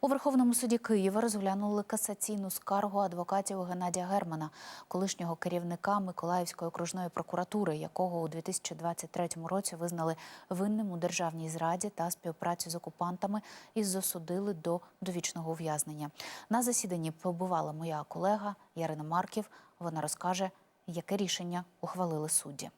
У Верховному суді Києва розглянули касаційну скаргу адвокатів Геннадія Германа, колишнього керівника Миколаївської окружної прокуратури, якого у 2023 році визнали винним у державній зраді та співпраці з окупантами і засудили до довічного ув'язнення. На засіданні побувала моя колега Ярина Марків. Вона розкаже, яке рішення ухвалили судді.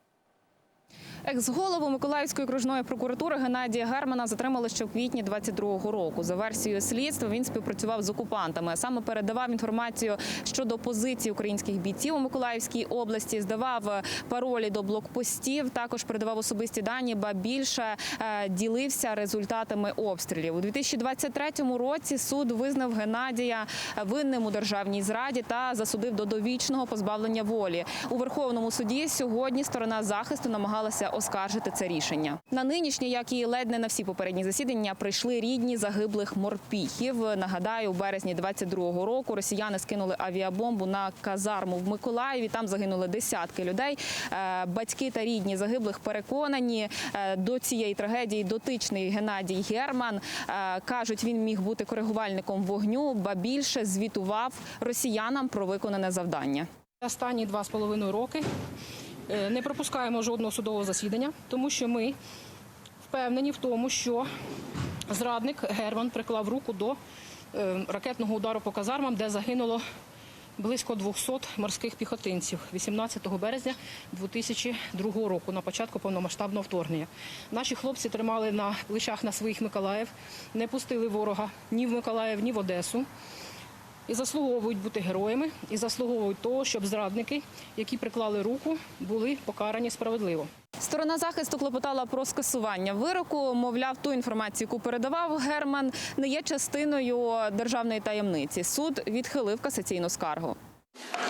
Екс-голову Миколаївської окружної прокуратури Геннадія Германа затримали ще в квітні 22-го року. За версією слідства він співпрацював з окупантами. Саме передавав інформацію щодо позиції українських бійців у Миколаївській області, здавав паролі до блокпостів. Також передавав особисті дані, ба більше е, ділився результатами обстрілів. У 2023 році суд визнав Геннадія винним у державній зраді та засудив до довічного позбавлення волі. У Верховному суді сьогодні сторона захисту намагалася оскаржити це рішення. На нинішнє, як і ледь не на всі попередні засідання, прийшли рідні загиблих морпіхів. Нагадаю, у березні 22-го року росіяни скинули авіабомбу на казарму в Миколаєві. Там загинули десятки людей. Е, Батьки та рідні загиблих переконані е, до цієї трагедії дотичний Геннадій Герман Е, кажуть, він міг бути коригувальником вогню, ба більше звітував росіянам про виконане завдання. Останні два з половиною роки не пропускаємо жодного судового засідання, тому що ми впевнені в тому, що зрадник Герман приклав руку до е, ракетного удару по казармам, де загинуло близько 200 морських піхотинців 18 березня 2002 року, на початку повномасштабного вторгнення. Наші хлопці тримали на плечах на своїх Миколаїв, не пустили ворога ні в Миколаїв, ні в Одесу і заслуговують бути героями, і заслуговують того, щоб зрадники, які приклали руку, були покарані справедливо. Сторона захисту клопотала про скасування вироку. Мовляв, ту інформацію, яку передавав Герман, не є частиною державної таємниці. Суд відхилив касаційну скаргу.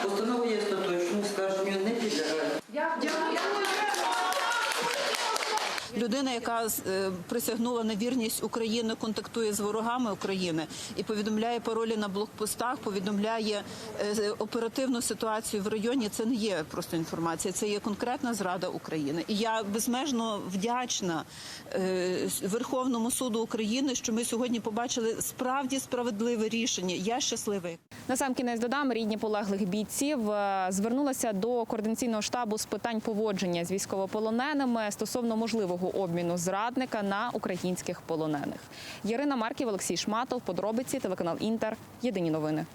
Постанова є остаточною, скарженню не підлягає. Людина, яка е, присягнула на вірність України, контактує з ворогами України і повідомляє паролі на блокпостах, повідомляє е, оперативну ситуацію в районі. Це не є просто інформація, це є конкретна зрада України. І я безмежно вдячна е, Верховному суду України, що ми сьогодні побачили справді справедливе рішення. Я щаслива. Насамкінець додам, рідні полеглих бійців звернулися до координаційного штабу з питань поводження з військовополоненими стосовно можливого обміну зрадника на українських полонених. Ярина Марків, Олексій Шматов, подробиці, телеканал Інтер. Єдині новини.